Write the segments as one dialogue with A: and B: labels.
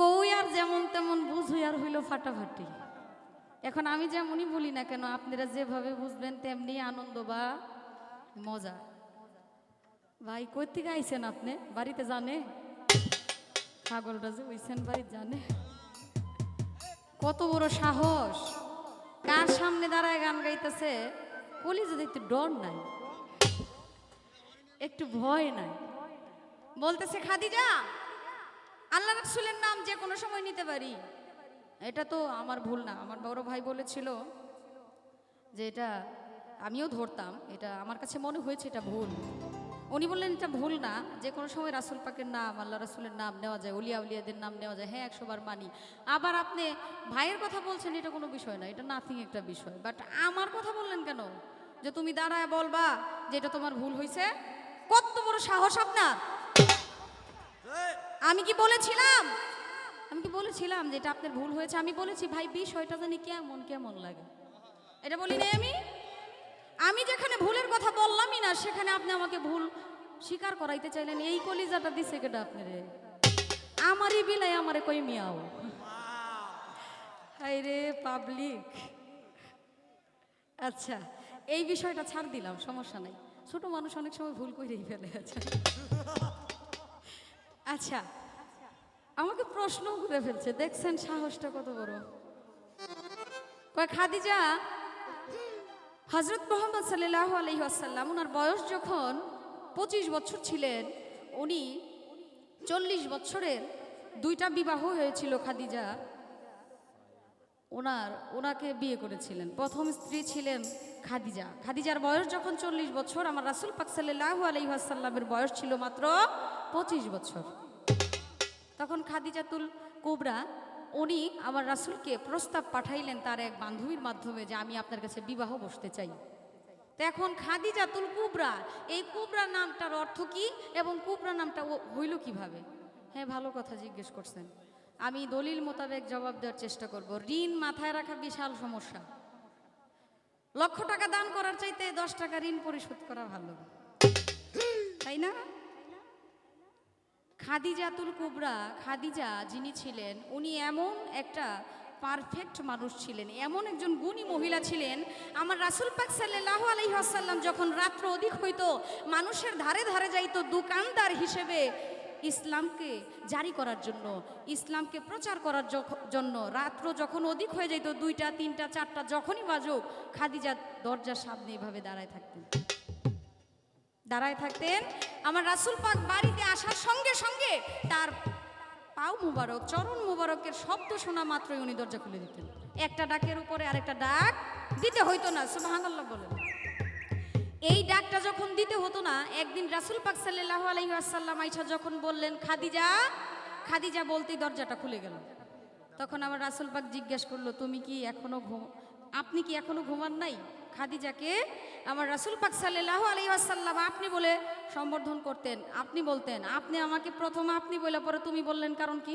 A: কই আর যেমন তেমন বুঝুই আর হইল ফাটাফাটি। এখন আমি যেমনই বলি না কেন, আপনারা যেভাবে বুঝবেন তেমনি আনন্দ বা মজা। ভাই, কই থেকে আপনি? বাড়িতে জানে? ছাগলটা যে ওইছেন বাড়িতে জানে? কত বড় সাহস। কার সামনে দাঁড়ায় গান গাইতেছে? কলি যদি একটু ডর নাই, একটু ভয় নাই। বলতেছে, খাদিজা আল্লাহ রাসূলের নাম যে কোনো সময় নিতে পারি। এটা তো আমার ভুল না, আমার বড় ভাই বলেছিল যে এটা আমিও ধরতাম, এটা আমার কাছে মনে হয়েছে এটা ভুল। উনি বললেন, এটা ভুল না, যে কোনো সময় রাসুল পাকের নাম, আল্লাহ রাসুলের নাম নেওয়া যায় উলিয়া উলিয়াদের নাম নেওয়া যায় হ্যাঁ একশোবার মানি। আবার আপনি ভাইয়ের কথা বলছেন, এটা কোনো বিষয় না, এটা নাথিং একটা বিষয়। বাট আমার কথা বললেন কেন? যে তুমি দাঁড়ায় বলবা যে এটা তোমার ভুল হয়েছে কত বড় সাহস আপনার! আমি কি বলেছিলাম? আমি কি বলেছিলাম যে এটা আপনার ভুল হয়েছে? আমি বলেছি, ভাই, বিষয়টা জানি কেমন কেমন লাগে। এটা বলি নাই আমি? আমি যেখানে ভুলের কথা বললামই না, সেখানে আপনি আমাকে ভুল স্বীকার করাইতে চাইলেন। এই কলিজাটা দিছে কেটা আপনারে? আমারই বিলাই আমারে কই মিয়াও? হাই রে পাবলিক। আচ্ছা এই বিষয়টা ছাড় দিলাম, সমস্যা নাই। ছোট মানুষ অনেক সময় ভুল করেই ফেলে। আচ্ছা আচ্ছা আমাকে প্রশ্ন করে ফেলছে। দেখছেন সাহসটা কত বড়। কয়, খাদিজা হজরত মোহাম্মদ সাল্লাহ আলহি আসাল্লাম ওনার বয়স যখন পঁচিশ বছর ছিলেন, উনি চল্লিশ বছরের দুইটা বিবাহ হয়েছিল, খাদিজা। ওনার ওনাকে বিয়ে করেছিলেন। প্রথম স্ত্রী ছিলেন খাদিজা। খাদিজার বয়স যখন চল্লিশ বছর, আমার রাসুল পাক সাল্লাহ আলহিহাসাল্লামের বয়স ছিল মাত্র পঁচিশ বছর। তখন খাদিজাতুল কোবরা, উনি আমার রাসুলকে প্রস্তাব পাঠাইলেন তার এক বান্ধবীর মাধ্যমে যে আমি আপনার কাছে বিবাহ বসতে চাই। তো এখন খাদিজাতুল কুবরা, এই কুবরা নামটার অর্থ কি এবং কুবরা নামটা হইল কীভাবে? হ্যাঁ ভালো কথা জিজ্ঞেস করছেন। আমি দলিল মোতাবেক জবাব দেওয়ার চেষ্টা করব। ঋণ মাথায় রাখা বিশাল সমস্যা। লক্ষ টাকা দান করার চাইতে দশ টাকা ঋণ পরিশোধ করা ভালো। তাই না? খাদিজাতুল কুবরা, খাদিজা যিনি ছিলেন, উনি এমন একটা পারফেক্ট মানুষ ছিলেন, এমন একজন গুণী মহিলা ছিলেন। আমার রাসুল পাক সাল্লাহ আলহিহাসাল্লাম যখন রাত্র অধিক হইতো, মানুষের ধারে ধারে যাইতো দোকানদার হিসেবে ইসলামকে জারি করার জন্য, ইসলামকে প্রচার করার জন্য রাত্র যখন অধিক হয়ে যাইতো, দুইটা, তিনটা, চারটা, যখনই বাজুক, খাদিজা দরজার সামনে এভাবে দাঁড়ায় থাকতেন। দাঁড়ায় থাকতেন। আমার রাসুল পাক বাড়িতে আসার সঙ্গে সঙ্গে তার পাও মুবারক, চরণ মুবারকের শব্দ শোনা মাত্রই উনি দরজা খুলে দিতেন। একটা ডাকের উপরে আরেকটা ডাক দিতে হইতো না, সুবহানাল্লাহ বলেন এই ডাকটা যখন দিতে হতো না, একদিন রাসুল পাক সাল্লাহ আলহি আসাল্লাম আইসা যখন বললেন, খাদিজা খাদিজা বলতেই দরজাটা খুলে গেল। তখন আমার রাসুল পাক জিজ্ঞেস করল, তুমি কি এখনও ঘুম, আপনি কি এখনও ঘুমান নাই? খাদিজাকে আমার রাসুল পাক সাল্লাহ আলহি আসাল্লাম আপনি বলে সম্বোধন করতেন, আপনি বলতেন, আপনি আমাকে প্রথম আপনি বলে পরে তুমি বললেন কারণ কি?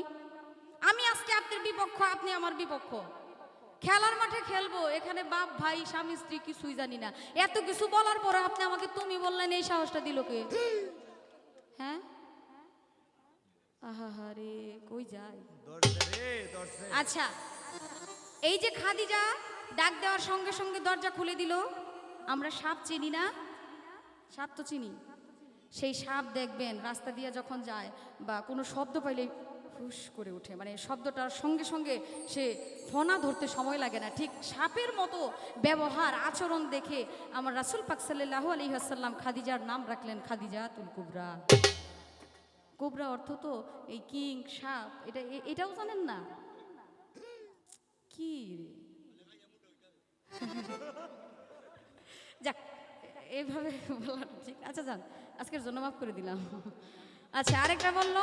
A: আমি আজকে আপনার বিপক্ষ, আপনি আমার বিপক্ষ। খেলার মাঠে খেলব, এখানে বাপ, ভাই, স্বামী, স্ত্রী কিছুই জানি না। এত কিছু বলার পরে আপনি আমাকে তুমি বললেন, এই সাহসটা দিল কে? হ্যাঁ? আহা রে কই যায়? আচ্ছা এই যে খাদিজা ডাক দেওয়ার সঙ্গে সঙ্গে দরজা খুলে দিল। আমরা সাপ চিনি না? সাপ তো চিনি। সেই সাপ দেখবেন, রাস্তা দিয়ে যখন যায় বা কোনো শব্দ পাইলে ফুস করে ওঠে। মানে শব্দটার সঙ্গে সঙ্গে সে ফনা ধরতে সময় লাগে না। ঠিক সাপের মতো ব্যবহার, আচরণ দেখে আমার রাসুল পাক সাল্লাহ আলী আসাল্লাম খাদিজার নাম রাখলেন খাদিজা তুল কুবরা। কোবরা অর্থ তো এই কিং, সাপ, এটা এটাও জানেন না? কি যাক এইভাবে বলা ঠিক আচ্ছা যান, আজকের জন্য মাফ করে দিলাম। আচ্ছা আরেকটা বলল।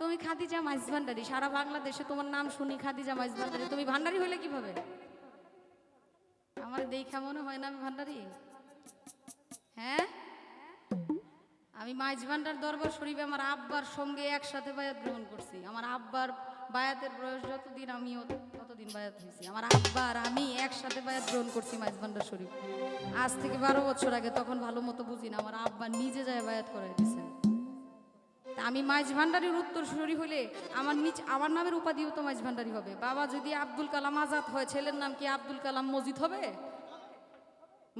A: তুমি খাদিজা মাইজ ভান্ডারি সারা বাংলাদেশে তোমার নাম শুনি খাদিজা মাইজ ভান্ডারি তুমি ভান্ডারি হইলে কীভাবে? আমার দেখা মনে হয় না আমি ভান্ডারি। হ্যাঁ? আমি মাইজ ভান্ডার দরবার শরীফে আমার আব্বার সঙ্গে একসাথে বায়াত গ্রহণ করছি। আমার আব্বার বায়াতের বয়স যতদিন আমিও ততদিন বায়াত হয়েছি। আমার আব্বার, আমি একসাথে বায়াত গ্রহণ করছি মাইজ ভান্ডার শরীফ। আজ থেকে বারো বছর আগে, তখন ভালো মতো বুঝি না, আমার আব্বা নিজে যায় বায়াত করে দিয়েছেন। আমি মাইজ ভান্ডারির উত্তর সুরি হলে আমার নিচ, আমার নামের উপাধিও তো মাইজ ভান্ডারি হবে। বাবা, যদি আব্দুল কালাম আজাদ হয়, ছেলের নাম কি আব্দুল কালাম মজিদ হবে?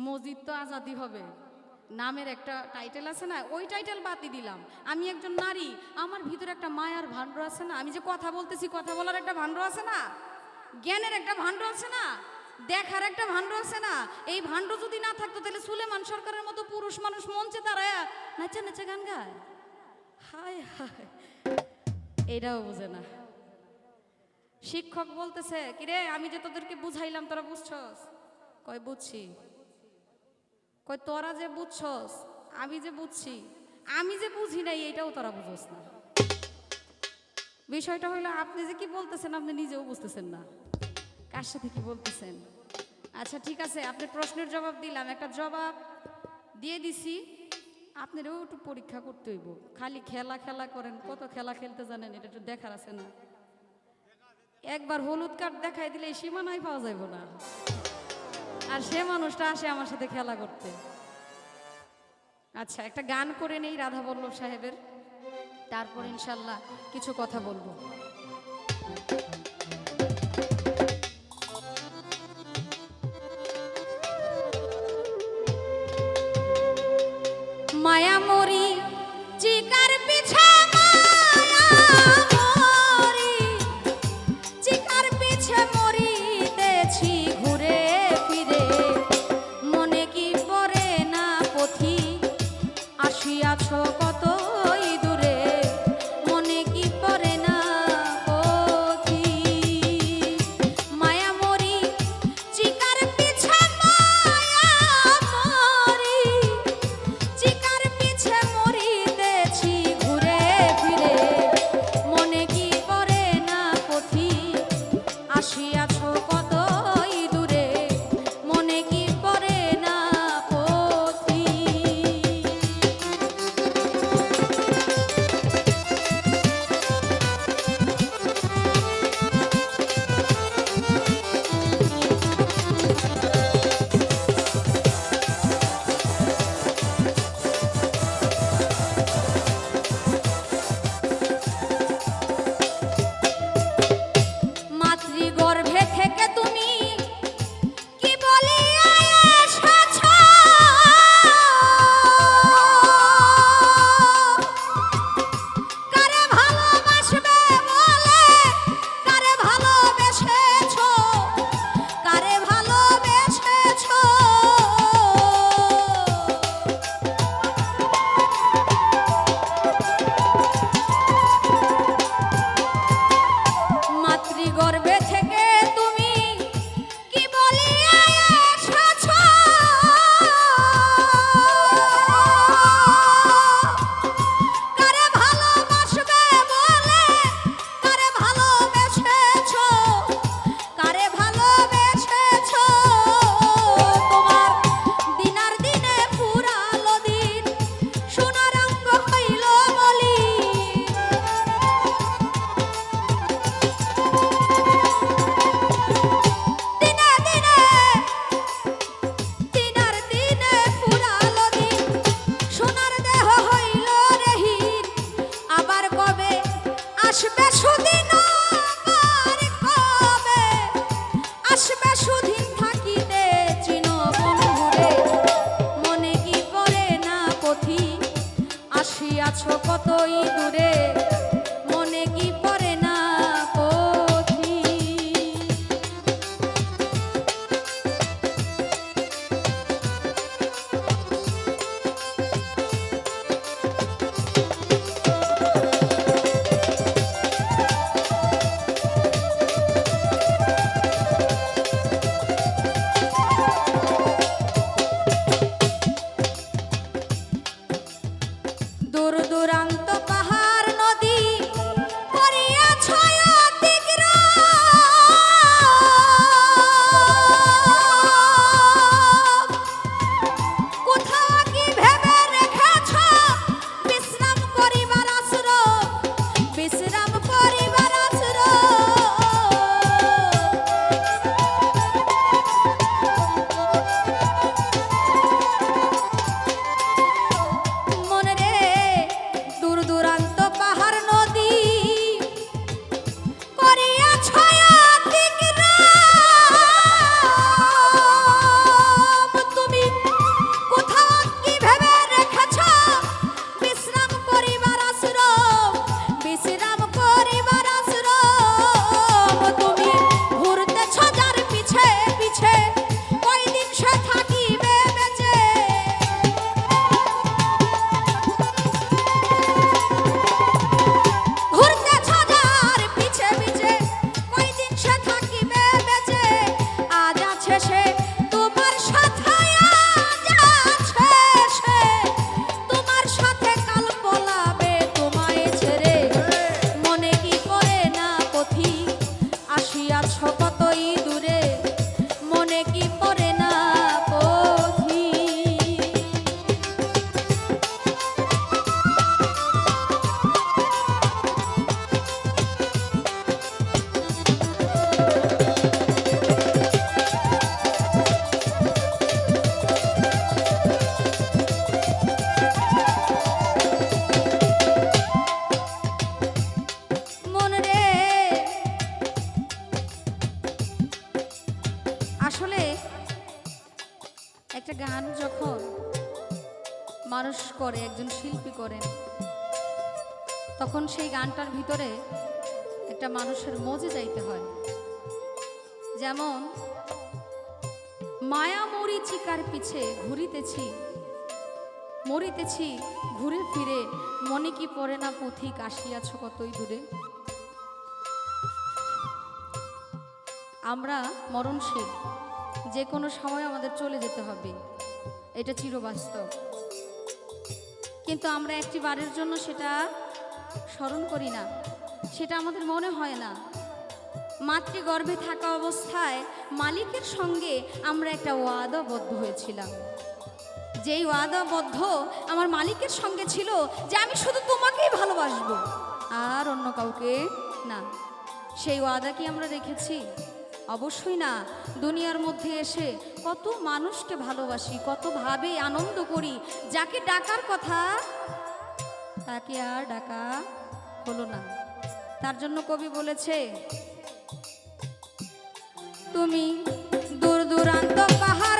A: মসজিদ তো আজাদি হবে। নামের একটা টাইটেল আছে না, ওই টাইটেল বাতি দিলাম। আমি একজন নারী, আমার ভিতরে একটা মায়ার ভাণ্ড আছে না? আমি যে কথা বলতেছি, কথা বলার একটা ভাণ্ড আছে না? জ্ঞানের একটা ভাণ্ড আছে না? দেখার একটা ভাণ্ড আছে না? এই ভাণ্ড যদি না থাকতো, তাহলে সুলেমান সরকারের মতো পুরুষ মানুষ মঞ্চে দাঁড়ায় নাচে নাচে গান গায়। হায় হায়। এটাও বোঝে না। শিক্ষক বলতেছে, কিরে, আমি যে তোদেরকে বুঝাইলাম, তোরা বুঝছস? কয়, বুঝছি। কই তোরা যে বুঝছস, আমি যে বুঝছি, আমি যে বুঝি নাই, এটাও তোরা বুঝোস না। বিষয়টা হলো আপনি যে কি বলতেছেন, আপনি নিজেও বুঝতেছেন না। কার সাথে কি বলতেছেন? আচ্ছা ঠিক আছে, আপনি প্রশ্নের জবাব দিলাম। একটা জবাব দিয়ে দিছি। আপনারও একটু পরীক্ষা করতে হইব। খালি খেলা খেলা করেন, কত খেলা খেলতে জানেন, এটা একটু দেখার আছে না। একবার হলুদ কার্ড দেখাই দিলে সীমানায় পাওয়া যাইব না। আর সে মানুষটা আসে আমার সাথে খেলা করতে। আচ্ছা একটা গান করে নেই রাধা বল্লভ সাহেবের। তারপর ইনশাল্লাহ কিছু কথা বলব। চূড়ান্ত পা গান যখন মানুষ করে, একজন শিল্পী করেন, তখন সেই গানটার ভিতরে একটা মানুষের মজে যাইতে হয়। যেমন, মায়া মরিচিকার পিছে ঘুরিতেছি, মরিতেছি ঘুরে ফিরে, মনে কি পড়ে না পথিক আসিয়াছ কতই দূরে? আমরা মরণশীল। যে কোনো সময় আমাদের চলে যেতে হবে। এটা চিরবাস্তব। কিন্তু আমরা একটি বারের জন্য সেটা স্মরণ করি না। সেটা আমাদের মনে হয় না। মাতৃগর্ভে থাকা অবস্থায় মালিকের সঙ্গে আমরা একটা ওয়াদাবদ্ধ হয়েছিলাম। যেই ওয়াদাবদ্ধ আমার মালিকের সঙ্গে ছিল যে আমি শুধু তোমাকেই ভালোবাসবো। আর অন্য কাউকে না। সেই ওয়াদা কি আমরা রেখেছি? অবশ্যই না। দুনিয়ার মধ্যে এসে কত মানুষকে ভালোবাসি কতভাবে আনন্দ করি। যাকে ডাকার কথা, তাকে আর ডাকা হলো না। তার জন্য কবি বলেছে, তুমি দূর দূরান্ত পাহাড়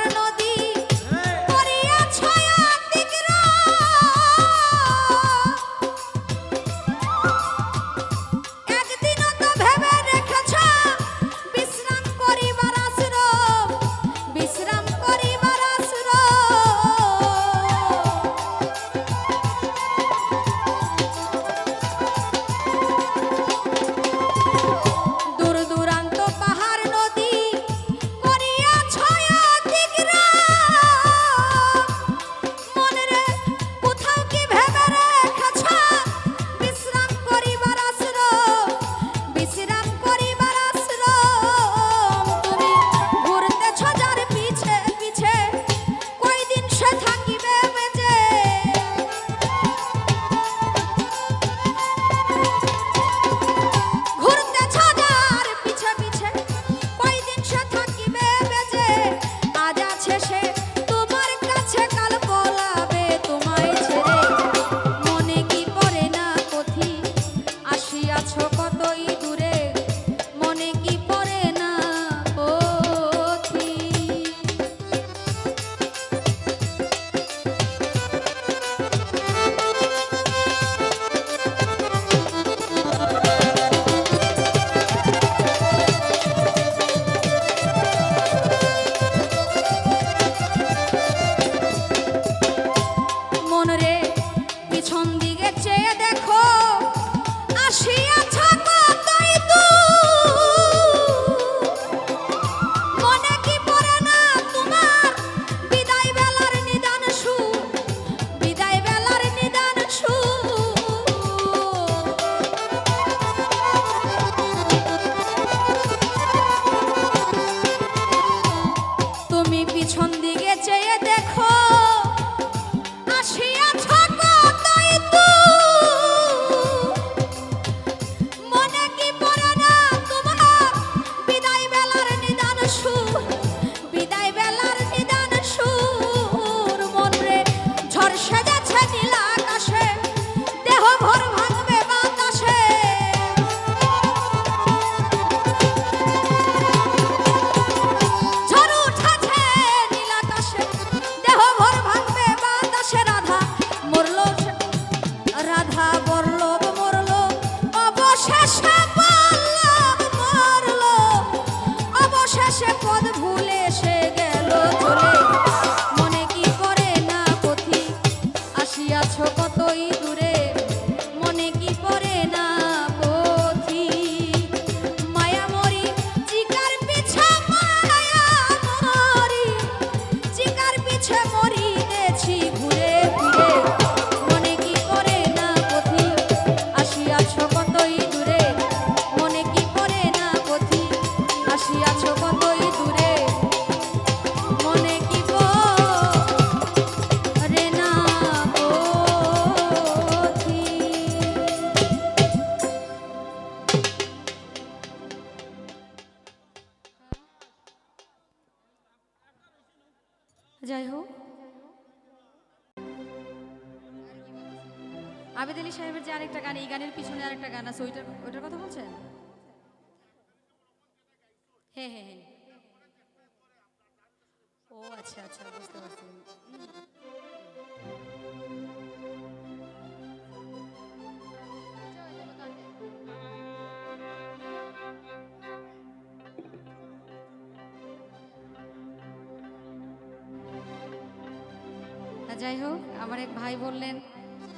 A: যাই হোক, আমার এক ভাই বললেন,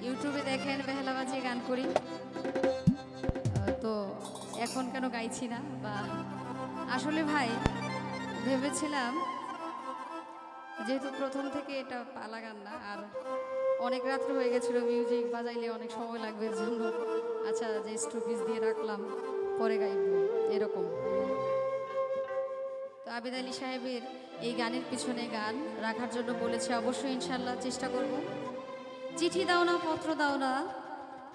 A: ইউটিউবে দেখেন বেহালা বাজিয়ে গান করি। তো এখন কেন গাইছি না? বা আসলে ভাই, ভেবেছিলাম যেহেতু প্রথম থেকে এটা পালা গান না, আর অনেক রাত্রে হয়ে গেছিল মিউজিক বাজাইলে অনেক সময় লাগবে জন্য। আচ্ছা যে স্টপিস দিয়ে রাখলাম, পরে গাইব, এরকম। আবেদ আলী সাহেবের এই গানের পিছনে গান রাখার জন্য বলেছে, অবশ্যই ইনশাল্লাহ চেষ্টা করব। চিঠি দাও না, পত্র দাও না।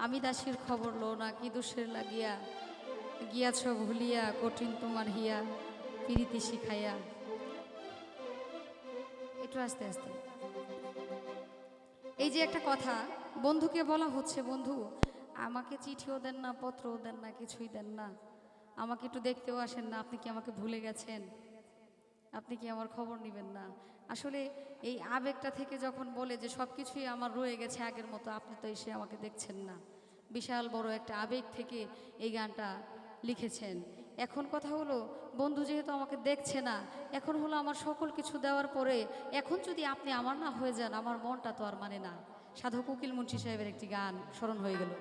A: আমি দাসীর খবর লো না, কি দোষের লাগিয়া? গিয়াছ ভুলিয়া, কঠিন তোমার হিয়া, পিরিতি শিখাইয়া। একটু আস্তে আস্তে। এই যে একটা কথা, বন্ধুকে বলা হচ্ছে, বন্ধু, আমাকে চিঠিও দেন না, পত্রও দেন না, কিছুই দেন না। আমাকে একটু দেখতেও আসেন না, আপনি কি আমাকে ভুলে গেছেন? আপনি কি আমার খবর নেবেন না? আসলে এই আবেগটা থেকে যখন বলে যে সব কিছুই আমার রয়ে গেছে আগের মতো, আপনি তো এসে আমাকে দেখছেন না। বিশাল বড় একটা আবেগ থেকে এই গানটা লিখেছেন। এখন কথা হলো, বন্ধু যেহেতু আমাকে দেখছে না, এখন হলো আমার সকল কিছু দেওয়ার পরে, এখন যদি আপনি আমার না হয়ে যান, আমার মনটা তো আর মানে না। সাধু কুকিল মুন্সি সাহেবের একটি গান স্মরণ হয়ে গেল।